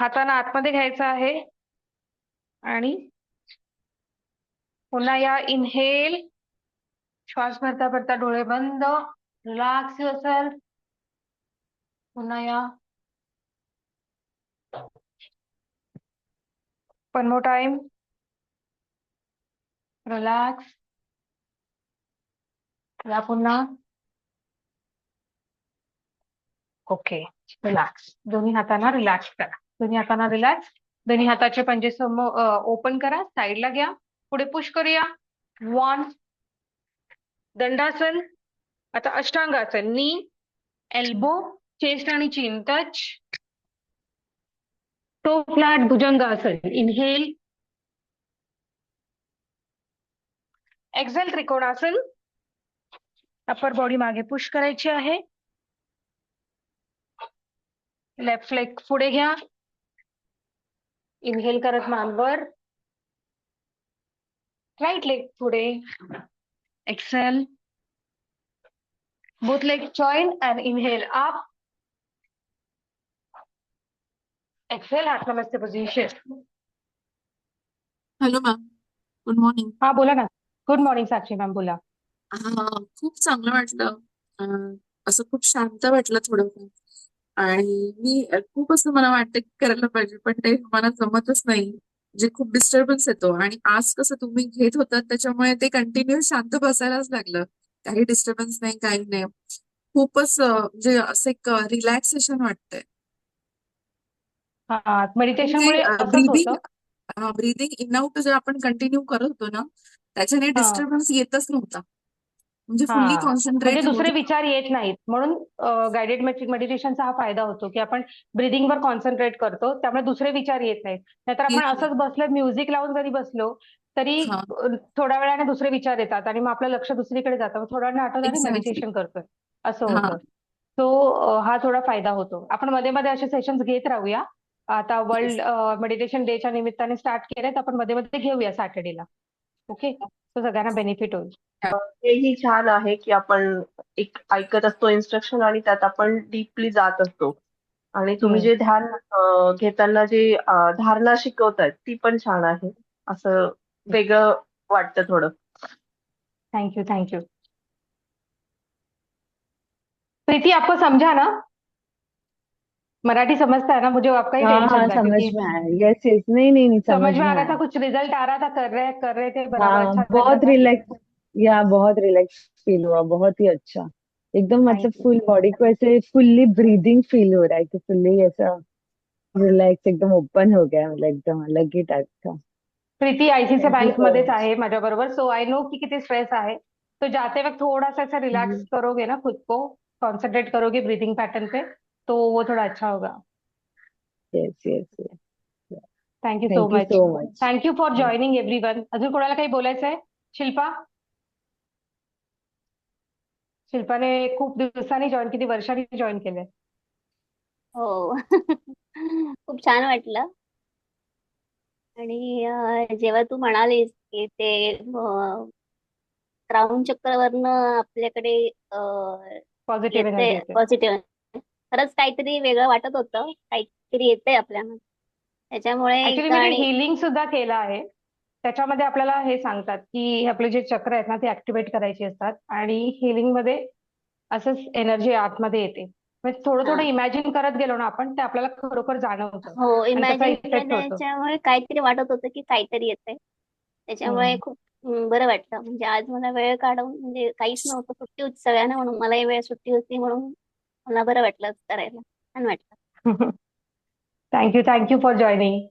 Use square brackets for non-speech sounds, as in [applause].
हाताना आतमध्ये घ्यायचं आहे. आणि पुन्हा या इनहेल श्वास भरता भरता डोळे बंद रिलॅक्स असेल पुन्हा या. One टाइम रिलॅक्स या पुन्हा. ओके रिलॅक्स दोन्ही हातांना रिलॅक्स करा. दोन्ही हातांना रिलॅक्स दोन्ही हाताचे पंजे समोर ओपन करा साईडला घ्या. पुढे पुश करूया. वन दंडासन. आता ashtangasana. Knee elbow chest chin touch toe flat bhujangasana. Inhale exhale trikonasana. Upper body मागे पुश करायची आहे. लेफ़्ट लेग पुढे घ्या. इनहेल करत मानवर राईट लेग पुढे. Exhale both legs join and inhale up. Exhale हात namaste position. Hello ma'am good morning हा बोला ना. गुड मॉर्निंग साक्षी मॅम बोला. खूप चांगलं वाटलं. अं, असं खूप शांत वाटलं थोडं आणि मी खूप असं मला वाटतं की करायला पाहिजे पण ते मला जमतच नाही. जे खूप डिस्टर्बन्स येतो. आणि आज कसं तुम्ही घेत होतात त्याच्यामुळे ते कंटिन्यू शांत बसायलाच लागलं. काही डिस्टर्बन्स नाही काही नाही. खूपच म्हणजे असं एक रिलॅक्सेशन वाटतंय. मेडिटेशन मुळे असंच ब्रीदिंग ब्रीदिंग इन आउट जर आपण कंटिन्यू करत होतो ना त्याच्याने. डिस्टर्बन्स येतच नव्हता. म्हणजे फुल्ली म्हणजे कॉन्सन्ट्रेट दुसरे विचार येत नाहीत. म्हणून गायडेड मेडिटेशनचा हा फायदा होतो की आपण ब्रिदिंग वर कॉन्सन्ट्रेट करतो त्यामुळे दुसरे विचार येत नाहीत. नाहीतर आपण. असंच बसलो म्युझिक लावून जरी बसलो तरी थोड्या वेळाने दुसरे विचार येतात आणि मग आपलं लक्ष दुसरीकडे जातं. मग थोड्या वेळाने Exactly. मेडिटेशन करतोय. असं. होतं. तो हा थोडा फायदा होतो. आपण मध्ये मध्ये असे सेशन्स घेत राहूया. आता वर्ल्ड मेडिटेशन डेच्या निमित्ताने स्टार्ट केलेत. आपण मध्ये मध्ये घेऊया सॅटर्डेला ओके? तो सगळ्यांना बेनिफिट होईल. हेही छान आहे की आपण एक ऐकत असतो इन्स्ट्रक्शन आणि त्यात आपण डीपली जात असतो. आणि तुम्ही. जे ध्यान घेताना जे धारणा शिकवतायत ती पण छान आहे. असं वेगळं वाटतं थोडं. Thank you thank you Preeti आपको समझा ना? मराठी समझता है ना मुझे आपका ही हाँ टेंशन हाँ था समझ क्योंकि में आया यस यस नहीं नहीं नहीं समझ समझ में आ में रहा आया था कुछ रिज़ल्ट आ रहा था कर रहे कर रहे थे बराबर हाँ अच्छा लग बहुत रहा था रिलैक्स या बहुत रिलैक्स फील हुआ बहुत ही अच्छा एकदम मतलब you. फुल बॉडी को ऐसे फुल्ली ब्रीदिंग फील हो रहा है कि फुल्ली ऐसा रिलैक्स एकदम ओपन हो गया मतलब एकदम अलग ही टाइप का Preeti ICC Thank you bank so मध्येच much. आहे माझ्या बरोबर सो आई नो कि किती स्ट्रेस आहे तो जाते वक्त थोड़ा सा ऐसा रिलैक्स हम्म. करोगे ना खुद को कॉन्सेंट्रेट करोगे ब्रीदिंग पैटर्न पे तो वो थोड़ा अच्छा होगा। Yes yes yes thank you so thank you much so much thank you for joining everyone अजून कोणाला काही बोलायचं आहे शिल्पा शिल्पाने खूप दिवसांनी जॉईन किती वर्षांनी जॉईन केलंय. हो. [laughs] खूप छान वाटलं. आणि अं, जेव्हा तू म्हणालीस की ते क्राऊन चक्रावरनं आपल्याकडे पॉझिटिव्ह एनर्जी येते पॉझिटिव्ह खरंच काहीतरी वेगळं वाटत होतं. काहीतरी येतंय आपल्याला. त्याच्यामुळे ऍक्च्युली मी आणि हिलिंग सुद्धा केलं आहे. त्याच्यामध्ये आपल्याला हे सांगतात की आपले जे चक्र आहेत ना ते ऍक्टिव्हेट करायची असतात आणि हिलिंगमध्ये असंच एनर्जी आतमध्ये येते. म्हणजे थोडं थोडं हा. इमॅजिन करत गेलो ना आपण ते आपल्याला खरोखर जाणवतं. हो आणि त्याचा इमॅजिन इफेक्ट होतो. केल्याच्यामुळे काहीतरी वाटत होतं की काहीतरी येतंय. त्याच्यामुळे हम्म. खूप हम्म, बरं वाटलं. म्हणजे आज मला वेळ काढून म्हणजे काहीच नव्हतं सुट्टी होती सगळ्यांना म्हणून. मलाही वेळ सुट्टी होती म्हणून मला बरं वाटलं करायला. छान वाटलं. Thank you thank you for joining